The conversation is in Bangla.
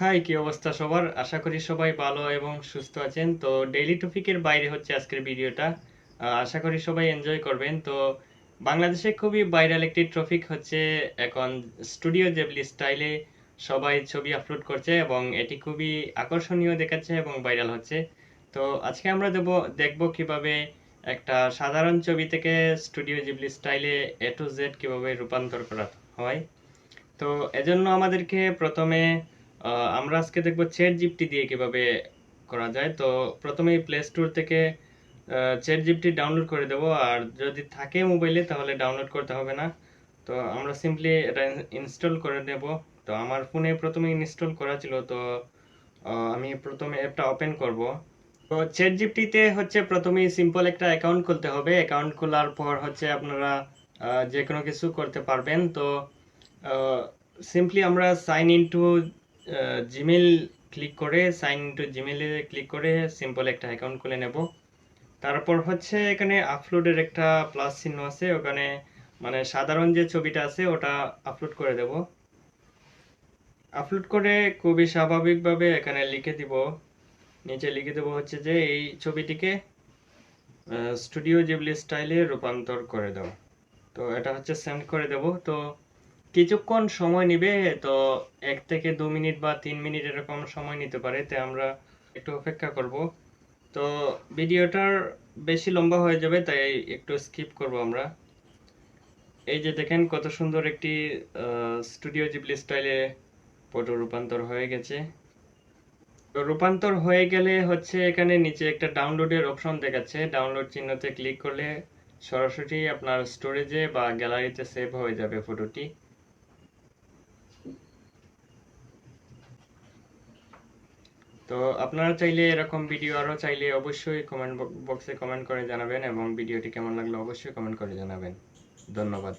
হাই, কি অবস্থা সবার? আশা করি সবাই ভালো এবং সুস্থ আছেন। তো ডেইলি টপিকের বাইরে হচ্ছে আজকের ভিডিওটা। আশা করি সবাই এনজয় করবেন। তো বাংলাদেশে খুবই ভাইরাল একটি টপিক হচ্ছে এখন স্টুডিও জেবলি স্টাইলে সবাই ছবি আপলোড করছে এবং এটি খুবই আকর্ষণীয় দেখাচ্ছে এবং ভাইরাল হচ্ছে। তো আজকে আমরা দেব, দেখব কীভাবে একটা সাধারণ ছবি থেকে স্টুডিও জিবলি স্টাইলে এ টু জেড কীভাবে রূপান্তর করা হয়। তো এজন্য আমাদেরকে প্রথমে আমরা আজকে দেখব চ্যাট জিপটি দিয়ে কীভাবে করা যায়। তো প্রথমে প্লে স্টোর থেকে চ্যাট জিপটি ডাউনলোড করে দেবো। আর যদি থাকে মোবাইলে তাহলে ডাউনলোড করতে হবে না। তো আমরা সিম্পলি এটা ইনস্টল করে নেব। তো আমার ফোনে প্রথমে ইনস্টল করা ছিল। তো আমি প্রথমে অ্যাপটা ওপেন করব। তো চ্যাট জিপটিতে হচ্ছে প্রথমেই সিম্পল একটা অ্যাকাউন্ট খুলতে হবে। অ্যাকাউন্ট খোলার পর হচ্ছে আপনারা যে কোনো কিছু করতে পারবেন। তো সিম্পলি আমরা sign in to Gmail click করে সাইন টু জিমেলে ক্লিক করে সিম্পল একটা অ্যাকাউন্ট খুলে নেব। তারপর হচ্ছে এখানে আপলোডের একটা প্লাস চিহ্ন আছে, ওখানে মানে সাধারণ যে ছবিটা আছে, ওটা আপলোড করে দেব। আপলোড করে খুবই স্বাভাবিকভাবে এখানে লিখে দিব। নিচে লিখে দেবো হচ্ছে যে, এই ছবিটিকে স্টুডিও জিবলি স্টাইলে রূপান্তর করে দাও। তো এটা হচ্ছে সেন্ড করে দেব। তো কিছুক্ষণ সময় নেবে, তো এক থেকে দু মিনিট বা তিন মিনিট এরকম সময় নিতে পারে তাই আমরা একটু অপেক্ষা করব। তো ভিডিওটার বেশি লম্বা হয়ে যাবে, তাই একটু স্কিপ করব আমরা। এই যে দেখেন কত সুন্দর একটি স্টুডিও জিবলি স্টাইলে ফটো রূপান্তর হয়ে গেছে। তো রূপান্তর হয়ে গেলে হচ্ছে এখানে নিচে একটা ডাউনলোডের অপশন দেখাচ্ছে। ডাউনলোড চিহ্নতে ক্লিক করলে সরাসরি আপনার স্টোরেজে বা গ্যালারিতে সেভ হয়ে যাবে ফটোটি তো আপনারা চাইলে এরকম ভিডিও আরও চাইলে অবশ্যই কমেন্ট বক্সে কমেন্ট করে জানাবেন এবং ভিডিওটি কেমন লাগল অবশ্যই কমেন্ট করে জানাবেন। ধন্যবাদ।